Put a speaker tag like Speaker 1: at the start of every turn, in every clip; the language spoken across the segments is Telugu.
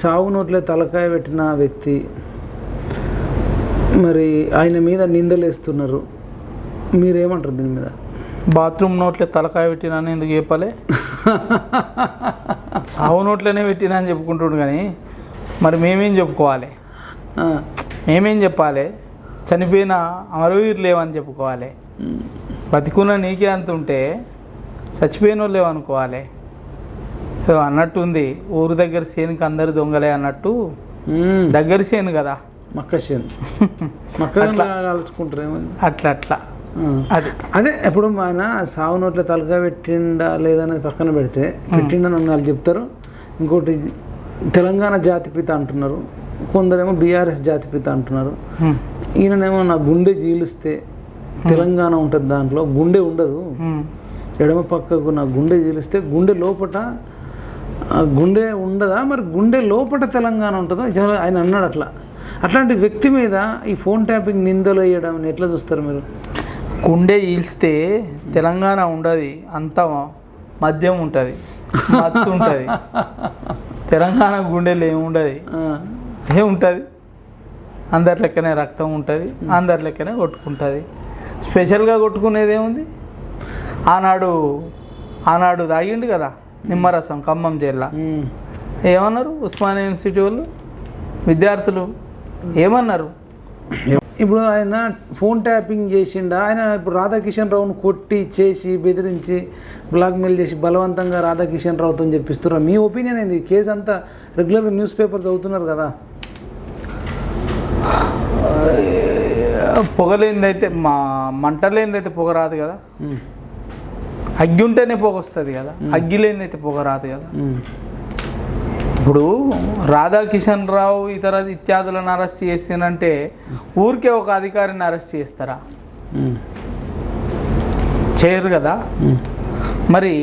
Speaker 1: చావు నోట్లే తలకాయ పెట్టిన వ్యక్తి మరి ఆయన మీద నిందలేస్తున్నారు. మీరేమంటారు దీని మీద?
Speaker 2: బాత్రూమ్ నోట్లే తలకాయ పెట్టినాను ఎందుకు చెప్పాలి? సావు నోట్లోనే పెట్టినా అని చెప్పుకుంటుండు కానీ మరి మేమేం చెప్పుకోవాలి? మేమేం చెప్పాలి? చనిపోయిన అమరవీరు లేవని చెప్పుకోవాలి. బతికున్న నీకే అంత ఉంటే చచ్చిపోయిన వాళ్ళు లేవనుకోవాలి. ఏదో అన్నట్టు ఉంది. ఊరు దగ్గర సేనుకి అందరు దొంగలే అన్నట్టు. దగ్గర సేను కదా.
Speaker 1: మక్క ఏమని?
Speaker 2: అట్లా అట్లా. అది.
Speaker 1: అదే ఇప్పుడు ఆయన సావు నోట్ల తలకాయ పెట్టిండా లేదనేది పక్కన పెడితే పెట్టిండని వాళ్ళు చెప్తారు. ఇంకోటి తెలంగాణ జాతిపిత అంటున్నారు. కొందరేమో బీఆర్ఎస్ జాతిపిత అంటున్నారు.
Speaker 2: హ్మ్.
Speaker 1: ఈయననేమో నా గుండె జీలిస్తే తెలంగాణ ఉంటుంది దాంట్లో. గుండె ఉండదు. ఎడమ పక్కకు నా గుండె జీలిస్తే గుండె లోపట గుండె ఉండదా? మరి గుండె లోపట తెలంగాణ ఉంటుందా? ఆయన అన్నాడు అట్లా. అట్లాంటి వ్యక్తి మీద ఈ ఫోన్ ట్యాపింగ్ నిందలు వేయడం ఎట్లా చూస్తారు మీరు?
Speaker 2: గుండె ఈల్స్తే తెలంగాణ ఉండదు అంతా మద్యం ఉంటుంది మత్తు ఉంటుంది. తెలంగాణ గుండెలు ఏముండదు ఏముంటుంది అందరి లెక్కనే రక్తం ఉంటుంది అందరి లెక్కనే కొట్టుకుంటుంది. స్పెషల్గా కొట్టుకునేది ఏముంది? ఆనాడు ఆనాడు తాగిండు కదా? నిమ్మరసం ఖమ్మం జిల్లా. ఏమన్నారు ఉస్మానియా యూనివర్సిటీ వాళ్ళు? విద్యార్థులు ఏమన్నారు?
Speaker 1: ఇప్పుడు ఆయన ఫోన్ ట్యాపింగ్ చేసిండా? ఆయన ఇప్పుడు రాధాకిషన్ రావును కొట్టి చేసి బెదిరించి బ్లాక్మెయిల్ చేసి బలవంతంగా రాధాకిషన్ రావుతో చెప్పిస్తున్నారు మీ ఒపీనియన్ ఏంది? కేసు అంతా రెగ్యులర్గా న్యూస్ పేపర్ చదువుతున్నారు కదా.
Speaker 2: పొగలేందైతే మా మంటలేందైతే పొగ రాదు కదా. అగ్గి ఉంటేనే పొగ వస్తుంది కదా. అగ్గి లేనిదైతే పొగ రాదు కదా. ఇప్పుడు రాధాకిషన్ రావు ఇతర ఇత్యాదులను అరెస్ట్ చేసినంటే ఊరికే ఒక అధికారిని అరెస్ట్ చేస్తారా. చేయరు కదా. మరి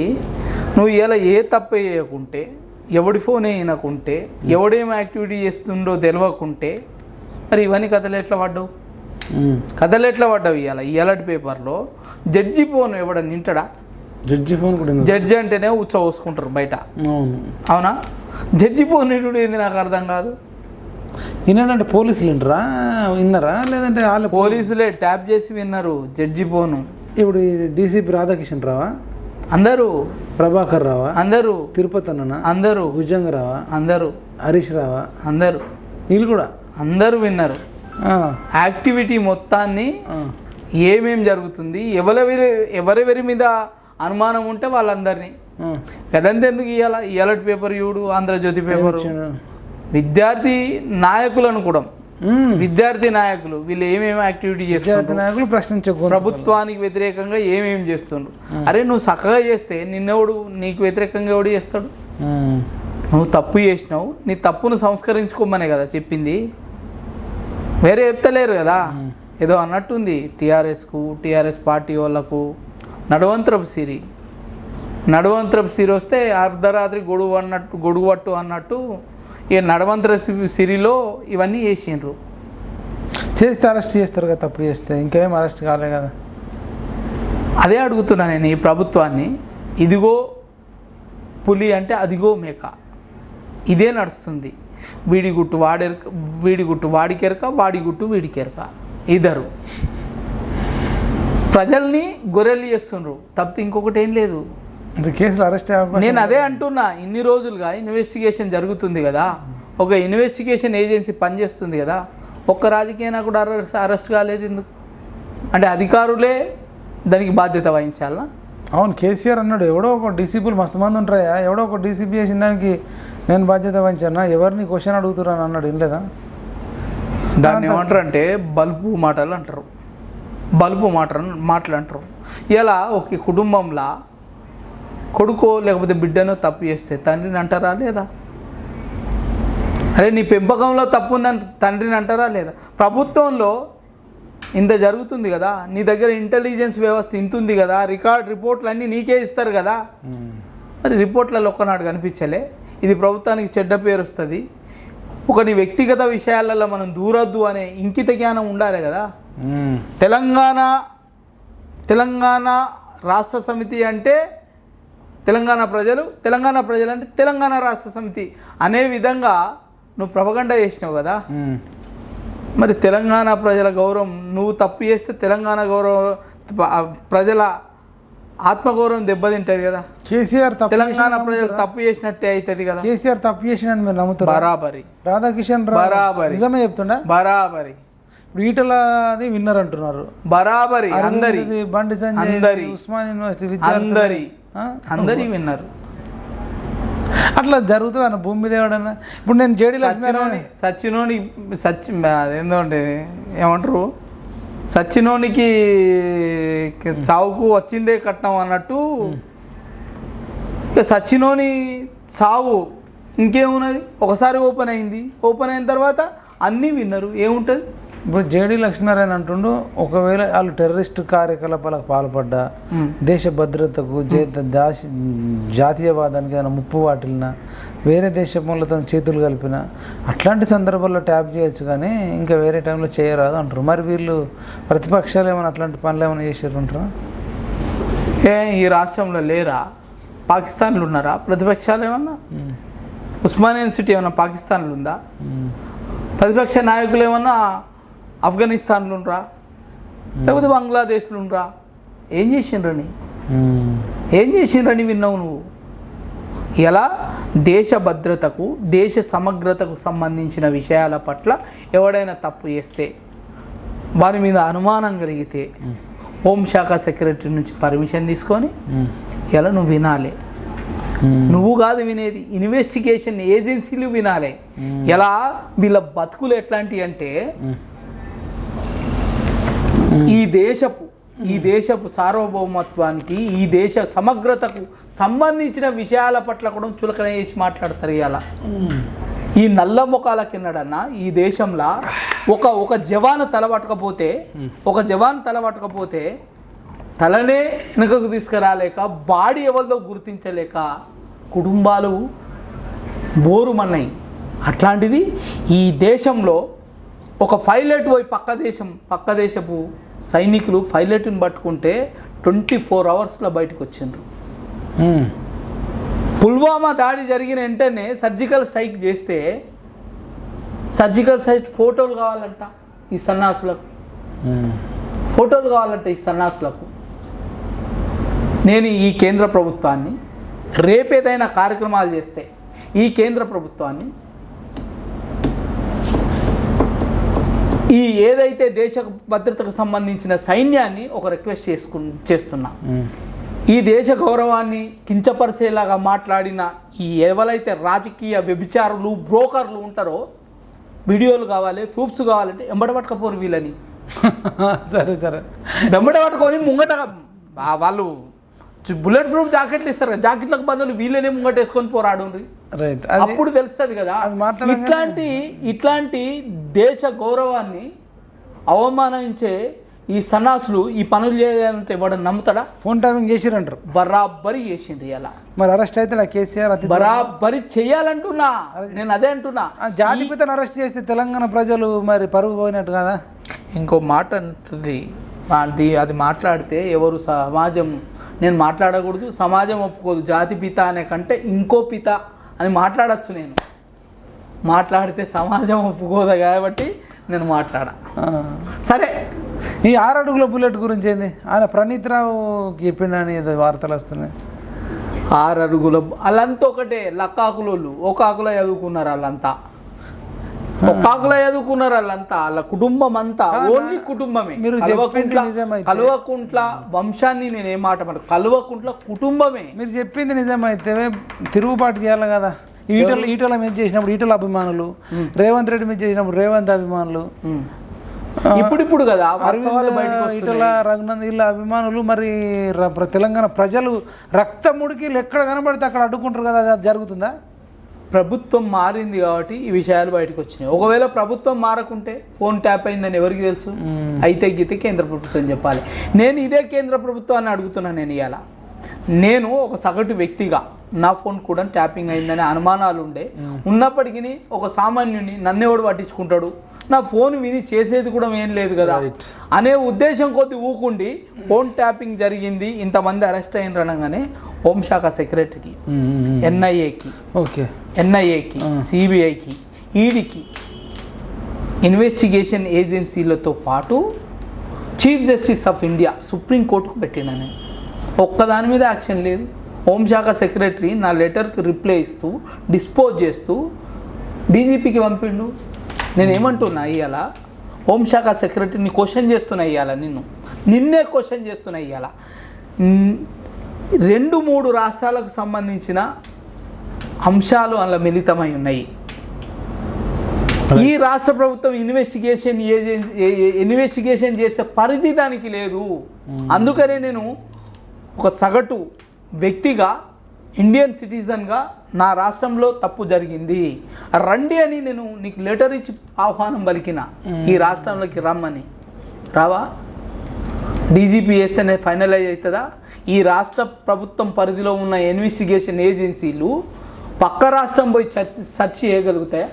Speaker 2: నువ్వు ఇలా ఏ తప్పు చేయకుంటే ఎవడి ఫోన్ అయినకుంటే ఎవడేం యాక్టివిటీ చేస్తుండో తెలియకుంటే మరి ఇవన్నీ కథలు ఎట్లా పడ్డావు. కథలు ఎట్లా పడ్డావు ఇవాళ ఇవాళటి పేపర్లో జడ్జి ఫోన్ ఎవడ నింటడా
Speaker 1: జడ్జి ఫోన్ కూడా.
Speaker 2: జడ్జి అంటేనే ఉచ్చ పోసుకుంటారు బయట.
Speaker 1: అవును.
Speaker 2: అవునా? జడ్జి ఫోన్ నిండు ఏంది నాకు అర్థం కాదు.
Speaker 1: విన్నాడంటే పోలీసులు వింటరా విన్నారా? లేదంటే వాళ్ళ
Speaker 2: పోలీసులే ట్యాప్ చేసి విన్నారు జడ్జి ఫోను.
Speaker 1: ఇప్పుడు డీసీపీ రాధాకిషన్ రావా?
Speaker 2: అందరూ.
Speaker 1: ప్రభాకర్ రావా?
Speaker 2: అందరూ.
Speaker 1: తిరుపతి అన్ననా?
Speaker 2: అందరూ.
Speaker 1: భుజంగ రావా?
Speaker 2: అందరూ.
Speaker 1: హరీష్ రావా?
Speaker 2: అందరూ.
Speaker 1: వీళ్ళు కూడా?
Speaker 2: అందరూ విన్నారు. యాక్టివిటీ మొత్తాన్ని. ఏమేం జరుగుతుంది? ఎవరెవరి ఎవరెవరి మీద అనుమానం ఉంటే వాళ్ళందరినీ. కదంతా ఎందుకు ఇవాళ ఇవాళటి పేపర్ చూడు ఆంధ్రజ్యోతి పేపర్? విద్యార్థి నాయకులను కూడా. విద్యార్థి నాయకులు వీళ్ళు ఏమేమి యాక్టివిటీ చేస్తున్నారు
Speaker 1: నాయకులు ప్రశ్నించే గొంతు.
Speaker 2: ప్రభుత్వానికి వ్యతిరేకంగా ఏమేం చేస్తుండ్రు? అరే నువ్వు చక్కగా చేస్తే నిన్నెవడు నీకు వ్యతిరేకంగా ఎవడు చేస్తాడు. నువ్వు తప్పు చేసినావు నీ తప్పును సంస్కరించుకోమనే కదా చెప్పింది. వేరే చెప్తలేరు కదా. ఏదో అన్నట్టుంది టీఆర్ఎస్కు టీఆర్ఎస్ పార్టీ వాళ్ళకు. నడవంతరపు సిరి. నడవంతరపు సిరి వస్తే అర్ధరాత్రి గొడుగు అన్నట్టు గొడుగు పట్టు అన్నట్టు ఇక నడవంతర సిరిలో ఇవన్నీ చేసిండ్రు.
Speaker 1: చేస్తే అరెస్ట్ చేస్తారు కదా తప్పు చేస్తే. ఇంకేం అరెస్ట్ కాలే కదా.
Speaker 2: అదే అడుగుతున్నా నేను ఈ ప్రభుత్వాన్ని. ఇదిగో పులి అంటే అదిగో మేక. ఇదే నడుస్తుంది. వీడి గుట్టు వాడెరక వీడి గుట్టు వాడికెరక వాడి గుట్టు వీడికెరక. ఇద్దరు. ప్రజల్ని గొర్రెలు చేస్తుండ్రు. తప్పితే ఇంకొకటి ఏం లేదు.
Speaker 1: అంటే కేసులు అరెస్ట్
Speaker 2: నేను అదే అంటున్నా ఇన్ని రోజులుగా ఇన్వెస్టిగేషన్ జరుగుతుంది కదా. ఒక ఇన్వెస్టిగేషన్ ఏజెన్సీ పనిచేస్తుంది కదా. ఒక్క రాజకీయ నాయకుడు అరెస్ట్ అరెస్ట్ కాలేదు ఎందుకు? అంటే అధికారులే దానికి బాధ్యత వహించాలా?
Speaker 1: అవును కేసీఆర్ అన్నాడు ఎవడో ఒక డీసీపీలు మస్తు మంది ఉంటాయా ఎవడో ఒక డీసీపీ చేసిన దానికి నేను బాధ్యత వహించానా? ఎవరిని క్వశ్చన్ అడుగుతున్నాను అన్నాడు ఏం లేదా
Speaker 2: దాన్ని ఏమంటారు అంటే బల్బు మాటలు అంటారు. బల్బు మాట మాటలు అంటారు ఇలా ఒక కుటుంబంలో కొడుకో లేకపోతే బిడ్డనో తప్పు చేస్తే తండ్రిని అంటారా లేదా? అరే నీ పెంపకంలో తప్పు ఉందని తండ్రిని అంటారా లేదా? ప్రభుత్వంలో ఇంత జరుగుతుంది కదా నీ దగ్గర ఇంటెలిజెన్స్ వ్యవస్థ ఇంత ఉంది కదా రికార్డ్ రిపోర్ట్లు అన్నీ నీకే ఇస్తారు కదా. మరి రిపోర్ట్లలో ఒక్కనాడు కనిపించలే. ఇది ప్రభుత్వానికి చెడ్డ పేరు వస్తుంది. ఒక నీ వ్యక్తిగత విషయాలలో మనం దూరొద్దు అనే ఇంకిత జ్ఞానం ఉండాలి కదా. తెలంగాణ తెలంగాణ రాష్ట్ర సమితి అంటే తెలంగాణ ప్రజలు తెలంగాణ ప్రజలు అంటే తెలంగాణ రాష్ట్ర సమితి అనే విధంగా నువ్వు ప్రభగండ చేసినావు కదా. మరి తెలంగాణ ప్రజల గౌరవం నువ్వు తప్పు చేస్తే తెలంగాణ గౌరవం ప్రజల ఆత్మగౌరవం దెబ్బతింటది కదా.
Speaker 1: కేసీఆర్
Speaker 2: తెలంగాణ ప్రజలు తప్పు చేసినట్టే అవుతుంది కదా.
Speaker 1: కేసీఆర్ తప్పు మీరు నమ్ముతారు?
Speaker 2: బరాబరి.
Speaker 1: రాధాకిషన్
Speaker 2: బరాబరి.
Speaker 1: నిజమే చెప్తుండా?
Speaker 2: బరాబరి.
Speaker 1: ఇప్పుడు ఈటలది విన్నర్ అంటున్నారు.
Speaker 2: బరాబరి అందరి
Speaker 1: బండి సంజయ్
Speaker 2: అందరి.
Speaker 1: ఉస్మాన్ యూనివర్సిటీ విద్యార్థులు
Speaker 2: అందరి? అందరి విన్నారు.
Speaker 1: అట్లా జరుగుతుంది అన్న భూమి మీద ఎవడన్నా? ఇప్పుడు నేను జేడీ
Speaker 2: సచ్చినోని సచ్చినోని సచ్చి అదేంటంటే ఏమంటారు? సచ్చినోనికి చావుకు వచ్చిందే కట్నం అన్నట్టు ఇక సచ్చినోని చావు ఇంకేమున్నది? ఒకసారి ఓపెన్ అయింది. ఓపెన్ అయిన తర్వాత అన్నీ విన్నారు. ఏముంటుంది?
Speaker 1: ఇప్పుడు జేడీ లక్ష్మీనారాయణ అంటుండు ఒకవేళ వాళ్ళు టెర్రరిస్ట్ కార్యకలాపాలకు పాల్పడ్డా. దేశ భద్రతకు జాతీయవాదానికి ఏదైనా ముప్పు వాటిల్నా వేరే దేశములతో చేతులు కలిపిన అట్లాంటి సందర్భాల్లో ట్యాప్ చేయొచ్చు కానీ ఇంకా వేరే టైంలో చేయరాదు అంటారు. మరి వీళ్ళు ప్రతిపక్షాలు ఏమైనా అట్లాంటి పనులు ఏమైనా చేసారు అంటారా?
Speaker 2: ఏ ఈ రాష్ట్రంలో లేరా? పాకిస్తాన్లో ఉన్నారా? ప్రతిపక్షాలు ఏమన్నా? ఉస్మానియా యూనివర్సిటీ ఏమన్నా పాకిస్తాన్లో ఉందా? ప్రతిపక్ష నాయకులు ఏమన్నా ఆఫ్ఘనిస్తాన్లో ఉండరా లేకపోతే బంగ్లాదేశ్లో ఉండరా ఏం చేసిండ్రని? ఏం చేసిండ్రని విన్నావు నువ్వు? ఎలా? దేశ భద్రతకు దేశ సమగ్రతకు సంబంధించిన విషయాల పట్ల ఎవడైనా తప్పు చేస్తే వారి మీద అనుమానం కలిగితే హోంశాఖ సెక్రటరీ నుంచి పర్మిషన్ తీసుకొని ఎలా నువ్వు వినాలి? నువ్వు కాదు వినేది ఇన్వెస్టిగేషన్ ఏజెన్సీలు వినాలి. ఎలా? వీళ్ళ బతుకులు ఎట్లాంటి అంటే ఈ దేశపు ఈ దేశపు సార్వభౌమత్వానికి ఈ దేశ సమగ్రతకు సంబంధించిన విషయాల పట్ల కూడా చులకన చేసి మాట్లాడతారు ఇలా ఈ నల్ల ముఖాల కిందడన్నా ఈ దేశంలో ఒక ఒక జవాన్ తల పట్టకపోతే ఒక జవాన్ తల పట్టకపోతే తలనే వెనుకకు తీసుకురాలేక బాడీ ఎవరిదో గుర్తించలేక కుటుంబాలు బోరుమన్నాయి. అట్లాంటిది ఈ దేశంలో ఒక పైలట్ పోయి పక్క దేశం పక్క దేశపు సైనికులు పైలట్ని పట్టుకుంటే ట్వంటీ ఫోర్ అవర్స్లో బయటకు వచ్చిండ్రు పుల్వామా దాడి జరిగిన వెంటనే సర్జికల్ స్ట్రైక్ చేస్తే సర్జికల్ స్ట్రైక్ ఫోటోలు కావాలంట ఈ సన్నాసులకు. ఫోటోలు కావాలంట ఈ సన్నాసులకు. నేను ఈ కేంద్ర ప్రభుత్వాన్ని రేపేదైనా కార్యక్రమాలు చేస్తే ఈ కేంద్ర ప్రభుత్వాన్ని ఈ ఏదైతే దేశ భద్రతకు సంబంధించిన సైన్యాన్ని ఒక రిక్వెస్ట్ చేసుకు చేస్తున్నా. ఈ దేశ గౌరవాన్ని కించపరిచేలాగా మాట్లాడిన ఈ ఎవరైతే రాజకీయ వ్యభిచారులు బ్రోకర్లు ఉంటారో వీడియోలు కావాలి ప్రూఫ్స్ కావాలంటే ఎంబడ పట్టుకపోరు వీళ్ళని.
Speaker 1: సరే సరే.
Speaker 2: వెంబడ పట్టుకొని ముంగట వాళ్ళు బుల్లెట్ ప్రూఫ్ జాకెట్లు ఇస్తారు కదా. జాకెట్లకు బదులు వీళ్ళనే ముంగట వేసుకొని పోరాడు
Speaker 1: రైట్
Speaker 2: అప్పుడు తెలుస్తుంది కదా. ఇట్లాంటి ఇట్లాంటి దేశ గౌరవాన్ని అవమానించే ఈ సన్నాసులు ఈ పనులు చేయాలంటే వాడు నమ్ముతాడా?
Speaker 1: ఫోన్ ట్యాపింగ్ చేసిరంటారు.
Speaker 2: బరాబరి చేసింది ఇలా
Speaker 1: మరి అరెస్ట్ అయితే నా కేసీఆర్ అతి
Speaker 2: బరాబరి చెయ్యాలంటున్నా నేను అదే అంటున్నా.
Speaker 1: జాతిపితను అరెస్ట్ చేస్తే తెలంగాణ ప్రజలు మరి పరుగు పోయినట్టు కదా?
Speaker 2: ఇంకో మాట అంటుంది. అది అది మాట్లాడితే ఎవరు సమాజం నేను మాట్లాడకూడదు సమాజం ఒప్పుకోదు జాతి పిత అనే కంటే ఇంకో పిత అని మాట్లాడచ్చు నేను. మాట్లాడితే సమాజం ఒప్పుకోదు కాబట్టి నేను మాట్లాడా. సరే
Speaker 1: ఈ ఆరు అడుగుల బుల్లెట్ గురించి ఏంది? ఆయన ప్రణీత్ రావు చెప్పిండని ఏదో వార్తలు వస్తున్నాయి.
Speaker 2: ఆరు అడుగుల వాళ్ళంతా ఒకటే లక్కాకులోళ్ళు ఒక ఆకులో చదువుకున్నారు వాళ్ళంతా. ఒక ఆకులో చదువుకున్నారు వాళ్ళంతా వాళ్ళ కుటుంబం అంతా ఓన్లీ కుటుంబమే.
Speaker 1: మీరు
Speaker 2: కల్వకుంట్ల. కల్వకుంట్ల వంశాన్ని నేను ఏం మాట మాట కల్వకుంట్ల కుటుంబమే.
Speaker 1: మీరు చెప్పింది నిజమైతే తిరుగుబాటు చేయాలి కదా. ఈటల ఈటల మీద చేసినప్పుడు ఈటల అభిమానులు రేవంత్ రెడ్డి మీద చేసినప్పుడు రేవంత్ అభిమానులు.
Speaker 2: కదా
Speaker 1: అరవింద్
Speaker 2: బయటకు
Speaker 1: ఈటల
Speaker 2: వస్తున్నాయి
Speaker 1: రఘునంద్ వీళ్ళ అభిమానులు మరి తెలంగాణ ప్రజలు రక్తముడికి ఎక్కడ కనబడితే అక్కడ అడ్డుకుంటారు కదా అది జరుగుతుందా?
Speaker 2: ప్రభుత్వం మారింది కాబట్టి ఈ విషయాలు బయటకు వచ్చినాయి. ఒకవేళ ప్రభుత్వం మారకుంటే ఫోన్ ట్యాప్ అయిందని ఎవరికి తెలుసు? అయితే గీతే కేంద్ర ప్రభుత్వం చెప్పాలి. నేను ఇదే కేంద్ర ప్రభుత్వాన్ని అడుగుతున్నాను నేను ఇవాళ నేను ఒక సగటు వ్యక్తిగా నా ఫోన్ కూడా ట్యాపింగ్ అయిందనే అనుమానాలు ఉండే. ఉన్నప్పటికీ ఒక సామాన్యుని నన్నెవడు పట్టించుకుంటాడు. నా ఫోన్ విని చేసేది కూడా ఏం లేదు కదా. అనే ఉద్దేశం కొద్ది ఊకుండి ఫోన్ ట్యాపింగ్ జరిగింది. ఇంతమంది అరెస్ట్ అయినారు అనగానే హోంశాఖ సెక్రటరీకి ఎన్ఐఏకి
Speaker 1: ఓకే.
Speaker 2: ఎన్ఐఏకి సిబిఐకి ఈడీకి ఇన్వెస్టిగేషన్ ఏజెన్సీలతో పాటు చీఫ్ జస్టిస్ ఆఫ్ ఇండియా సుప్రీంకోర్టుకు పెట్టిన నేను. ఒక్కదాని మీద యాక్షన్ లేదు. హోంశాఖ సెక్రటరీ నా లెటర్కి రిప్లై ఇస్తూ డిస్పోజ్ చేస్తూ డీజీపీకి పంపిండు. నేను ఏమంటున్నా ఇవాళ హోంశాఖ సెక్రటరీని క్వశ్చన్ చేస్తున్నా ఇవాళ నిన్ను? నిన్నే క్వశ్చన్ చేస్తున్నా ఇవాళ రెండు మూడు రాష్ట్రాలకు సంబంధించిన అంశాలు అందులో మిళితమై ఉన్నాయి. ఈ రాష్ట్ర ప్రభుత్వం ఇన్వెస్టిగేషన్ ఏజెన్సీ ఇన్వెస్టిగేషన్ చేసే పరిధి దానికి లేదు. అందుకనే నేను ఒక సగటు వ్యక్తిగా ఇండియన్ సిటిజన్గా నా రాష్ట్రంలో తప్పు జరిగింది. రండి అని నేను నీకు లెటర్ ఇచ్చి ఆహ్వానం పలికిన. ఈ రాష్ట్రంలోకి రమ్మని. రావా? డీజీపీ వేస్తేనే ఫైనలైజ్ అవుతుందా? ఈ రాష్ట్ర ప్రభుత్వం పరిధిలో ఉన్న ఇన్వెస్టిగేషన్ ఏజెన్సీలు పక్క రాష్ట్రం పోయి చర్చ్ సెర్చ్ చేయగలుగుతాయా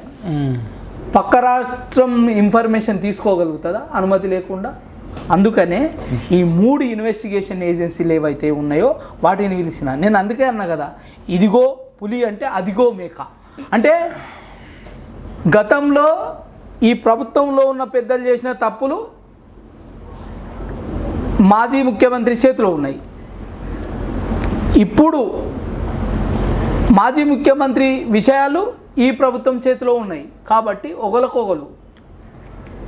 Speaker 2: పక్క రాష్ట్రం ఇన్ఫర్మేషన్ తీసుకోగలుగుతుందా? అనుమతి లేకుండా? అందుకనే ఈ మూడు ఇన్వెస్టిగేషన్ ఏజెన్సీలు ఏవైతే ఉన్నాయో వాటిని పిలిచిన. నేను అందుకే అన్నా కదా ఇదిగో పులి అంటే అదిగో మేక. అంటే గతంలో ఈ ప్రభుత్వంలో ఉన్న పెద్దలు చేసిన తప్పులు మాజీ ముఖ్యమంత్రి చేతిలో ఉన్నాయి. ఇప్పుడు మాజీ ముఖ్యమంత్రి విషయాలు ఈ ప్రభుత్వం చేతిలో ఉన్నాయి. కాబట్టి ఒకరికొకరు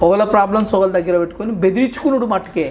Speaker 2: ఒకళ్ళ ప్రాబ్లమ్స్ ఒకళ్ళ దగ్గర పెట్టుకొని బెదిరించుకున్నాడు మట్టుకే